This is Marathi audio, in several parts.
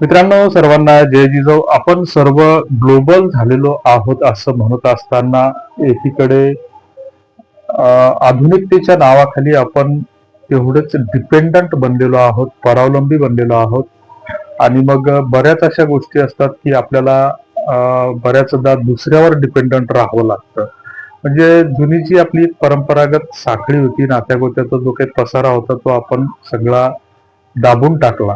मित्रांनो सर्वांना जय जिजाऊ आपण सर्व ग्लोबल झालेलो आहोत असं म्हणत असताना एकीकडे आधुनिकतेच्या नावाखाली आपण एवढंच डिपेंडंट बनलेलो आहोत परावलंबी बनलेलो आहोत. आणि मग बऱ्याच अशा गोष्टी असतात की आपल्याला बऱ्याचदा दुसऱ्यावर डिपेंडंट राहावं लागतं. म्हणजे जुनी जी आपली परंपरागत साखळी होती नात्यागोत्याचा जो काही पसारा होता तो आपण सगळा दाबून टाकला.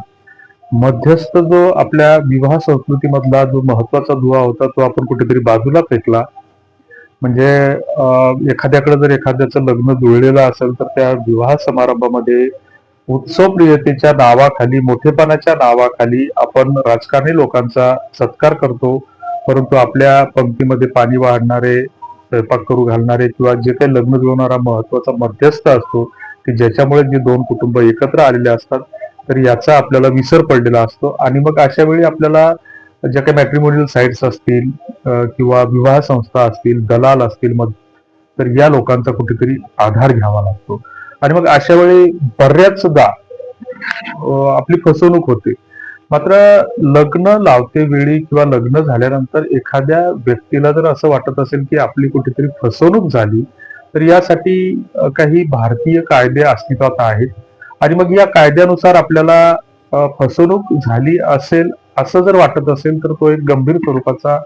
मध्यस्थ जो आपल्या विवाह संस्कृतीमधला जो महत्त्वाचा दुवा होता तो आपण कुठेतरी बाजूला फेकला. म्हणजे एखाद्याकडे जर एखाद्याचं लग्न जुळलेलं असेल तर त्या विवाह समारंभामध्ये उत्सवप्रियतेच्या नावाखाली मोठेपणाच्या नावाखाली आपण राजकारणी लोकांचा सत्कार करतो. परंतु आपल्या पंक्तीमध्ये पाणी वाढणारे स्वयंपाक करू घालणारे किंवा जे काही लग्न जुळवणारा महत्त्वाचा मध्यस्थ असतो की ज्याच्यामुळे जे दोन कुटुंब एकत्र आलेले असतात तर याचा आपल्याला विसर पडलेला असतो. आणि मग अशा वेळी आपल्याला ज्या काही मॅट्रिमोनियल साईट्स असतील किंवा विवाह संस्था असतील दलाल असतील मग तर या लोकांचा कुठेतरी आधार घ्यावा लागतो. आणि मग अशा वेळी बऱ्याचदा आपली फसवणूक होते. मात्र लग्न लावते वेळी किंवा लग्न झाल्यानंतर एखाद्या व्यक्तीला जर असं वाटत असेल की आपली कुठेतरी फसवणूक झाली तर यासाठी काही भारतीय कायदे अस्तित्वात आहेत. आणि मग या कायद्यानुसार आपल्याला फसवणूक झाली असेल असं जर वाटत असेल तर तो एक गंभीर स्वरूपाचा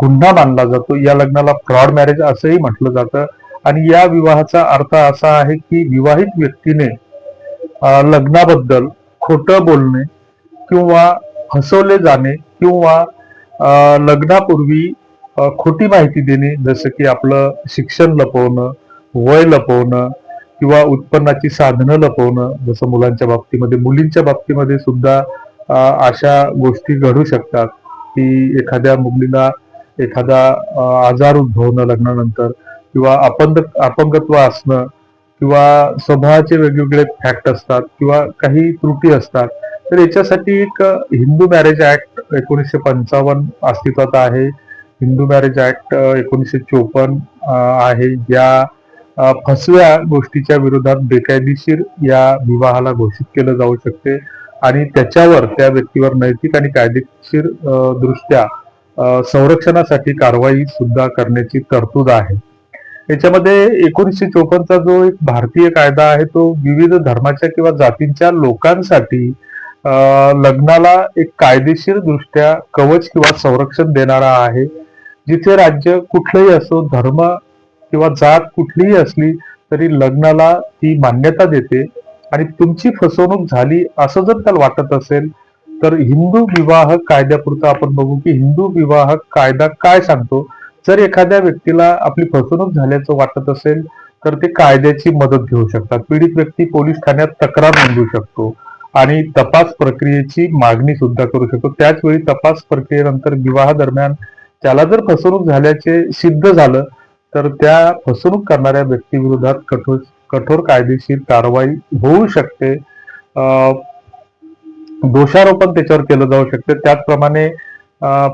गुन्हा मानला जातो. या लग्नाला फ्रॉड मॅरेज असंही म्हटलं जातं. आणि या विवाहाचा अर्थ असा आहे की विवाहित व्यक्तीने लग्नाबद्दल खोटं बोलणे किंवा फसवले जाणे किंवा लग्नापूर्वी खोटी माहिती देणे जसं की आपलं शिक्षण लपवणं वय लपवणं किंवा उत्पन्नाची साधनं लपवणं जसं मुलांच्या बाबतीमध्ये मुलींच्या बाबतीमध्ये सुद्धा अशा गोष्टी घडू शकतात की एखाद्या मुलीला एखादा आजार उद्भवणं लग्नानंतर किंवा अपंग अपंगत्व असणं किंवा स्वभावाचे वेगवेगळे फॅक्ट असतात किंवा काही त्रुटी असतात. तर याच्यासाठी एक हिंदू मॅरेज ऍक्ट एकोणीसशे पंचावन्न अस्तित्वात आहे. हिंदू मॅरेज ऍक्ट एकोणीसशे चोपन्न आहे. या फसव्या गोष्टीच्या विरोधात बेकायदेशीर या विवाहाला घोषित केलं जाऊ शकते आणि त्याच्यावर त्या व्यक्तीवर नैतिक आणि कायदेशीर दृष्ट्या संरक्षणासाठी कारवाई सुद्धा करण्याची तरतूद आहे. याच्यामध्ये एकोणीसशे चोपन्नचा जो एक भारतीय कायदा आहे तो विविध धर्माच्या किंवा जातींच्या लोकांसाठी लग्नाला एक कायदेशीर दृष्ट्या कवच किंवा संरक्षण देणारा आहे जिथे राज्य कुठलंही असो धर्म किंवा जात कुठलीही असली तरी लग्नाला ती मान्यता देते. आणि तुमची फसवणूक झाली असं जर त्याला वाटत असेल तर हिंदू विवाह कायद्यापुरतं आपण बघू की हिंदू विवाह कायदा काय सांगतो? जर एखाद्या व्यक्तीला आपली फसवणूक झाल्याचं वाटत असेल तर ते कायद्याची मदत घेऊ शकतात. पीडित व्यक्ती पोलीस ठाण्यात तक्रार नोंदवू शकतो आणि तपास प्रक्रियेची मागणी सुद्धा करू शकतो. त्याचवेळी तपास प्रक्रियेनंतर विवाह दरम्यान त्याला जर फसवणूक झाल्याचे सिद्ध झालं तर त्या फसवणूक करणाऱ्या व्यक्तीविरोधात कठोर कठोर कायदेशीर कारवाई होऊ शकते. दोषारोपण त्याच्यावर केलं जाऊ शकते. त्याचप्रमाणे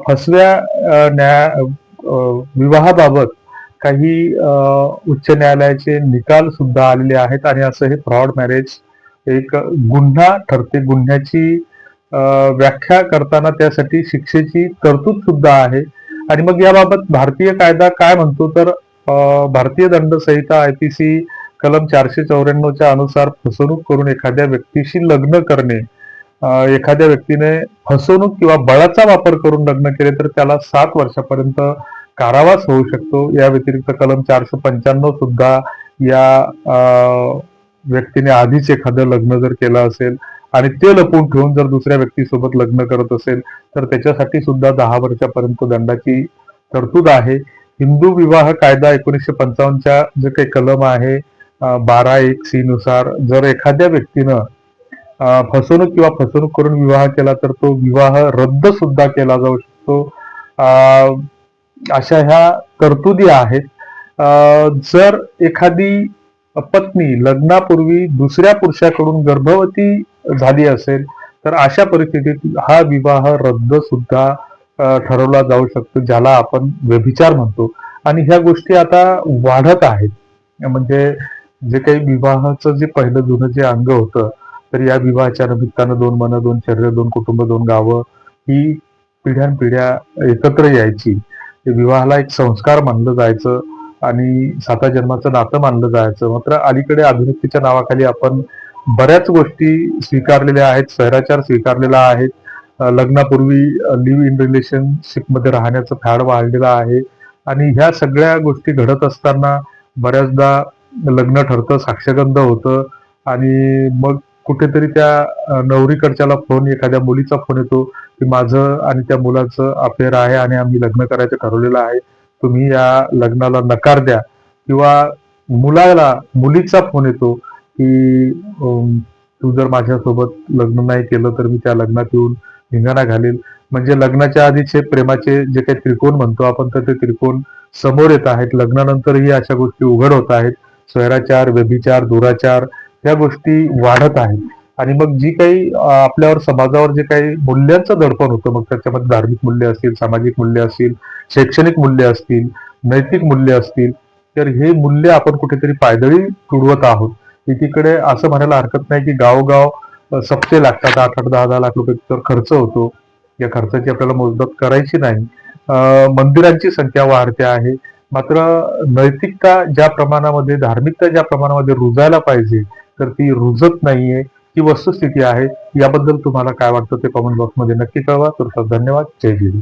फसव्या न्याय विवाहाबाबत काही उच्च न्यायालयाचे निकाल सुद्धा आलेले आहेत आणि असं हे फ्रॉड मॅरेज एक गुन्हा ठरते. गुन्ह्याची व्याख्या करताना त्यासाठी शिक्षेची तरतूद सुद्धा आहे. आणि मग याबाबत भारतीय कायदा काय म्हणतो? तर भारतीय दंड संहिता आयपीसी कलम चारशे चौऱ्याण्णवच्या अनुसार फसवणूक करून एखाद्या व्यक्तीशी लग्न करणे एखाद्या व्यक्तीने फसवणूक किंवा बळाचा वापर करून लग्न केले तर त्याला सात वर्षापर्यंत कारावास होऊ शकतो. या व्यतिरिक्त कलम चारशे पंच्याण्णव सुद्धा या व्यक्तीने आधीच एखादं लग्न जर केलं असेल आणि ते लपवून ठेवून जर दुसऱ्या व्यक्तीसोबत लग्न करत असेल तर त्याच्यासाठी सुद्धा दहा वर्षापर्यंत दंडाची तरतूद आहे. हिंदू विवाह कायदा एकोणीसशे पंचावन्नच्या जे काही कलम आहे बारा एक सी नुसार जर एखाद्या व्यक्तीनं फसवणूक किंवा फसवणूक करून विवाह केला तर तो विवाह रद्द सुद्धा केला जाऊ शकतो. अं, अशा ह्या तरतुदी आहेत. अं, जर एखादी पत्नी लग्नापूर्वी दुसऱ्या पुरुषाकडून गर्भवती झाली असेल तर अशा परिस्थितीत हा विवाह रद्द सुद्धा ठरवला जाऊ शकतो ज्याला आपण व्यभिचार म्हणतो. आणि ह्या गोष्टी आता वाढत आहेत. म्हणजे जे काही विवाहाचं जे पहिलं जुनं जे अंग होतं तर या विवाहाच्या निमित्तानं दोन मन दोन शरीर दोन कुटुंब दोन गावं ही पिढ्यानपिढ्या एकत्र यायची. ते विवाहाला एक संस्कार मानलं जायचं आणि साता जन्माचं नातं मानलं जायचं. मात्र अलीकडे आधुनिकतेच्या नावाखाली आपण बऱ्याच गोष्टी स्वीकारलेल्या आहेत स्वैराचार स्वीकारलेला आहे. लग्नापूर्वी लिव्ह इन रिलेशनशिपमध्ये राहण्याचं फॅड वाढलेलं आहे. आणि ह्या सगळ्या गोष्टी घडत असताना बऱ्याचदा लग्न ठरतं साक्षगंध होतं. आणि मग कुठेतरी त्या नवरीकडच्याला फोन एखाद्या मुलीचा फोन येतो की माझं आणि त्या मुलाचं अफेअर आहे आणि आम्ही लग्न करायचं ठरवलेलं आहे. तुम्ही या लग्नाला नकार द्या. किंवा मुलाला मुलीचा फोन येतो की तू जर माझ्यासोबत लग्न नाही केलं तर मी त्या लग्नात येऊन धिंगाणा घालेल. म्हणजे लग्नाच्या आधीचे प्रेमाचे जे काही त्रिकोण म्हणतो आपण तर ते त्रिकोण समोर येत आहेत. लग्नानंतरही अशा गोष्टी उघड होत आहेत. स्वैराचार व्यभिचार दुराचार या गोष्टी वाढत आहेत. आणि मग जी काही आपल्यावर समाजावर जे काही मूल्यांचं दडपण होतं मग त्याच्यामध्ये धार्मिक मूल्य असतील सामाजिक मूल्य असतील शैक्षणिक मूल्य असतील नैतिक मूल्य असतील तर हे मूल्य आपण कुठेतरी पायदळी तुडवत आहोत. एकीकडे असं म्हणायला हरकत नाही की गावोगाव सप्ते लागतात आठ आठ दहा दहा लाख रुपये तर खर्च होतो. या खर्चाची आपल्याला मोजदात करायची नाही. मंदिरांची संख्या वाढते आहे. मात्र नैतिकता ज्या प्रमाणामध्ये धार्मिकता ज्या प्रमाणामध्ये रुजायला पाहिजे तर ती रुजत नाहीये. ही वस्तुस्थिती आहे. याबद्दल तुम्हाला काय वाटतं ते कमेंट बॉक्समध्ये नक्की कळवा. तर धन्यवाद. जय जिरी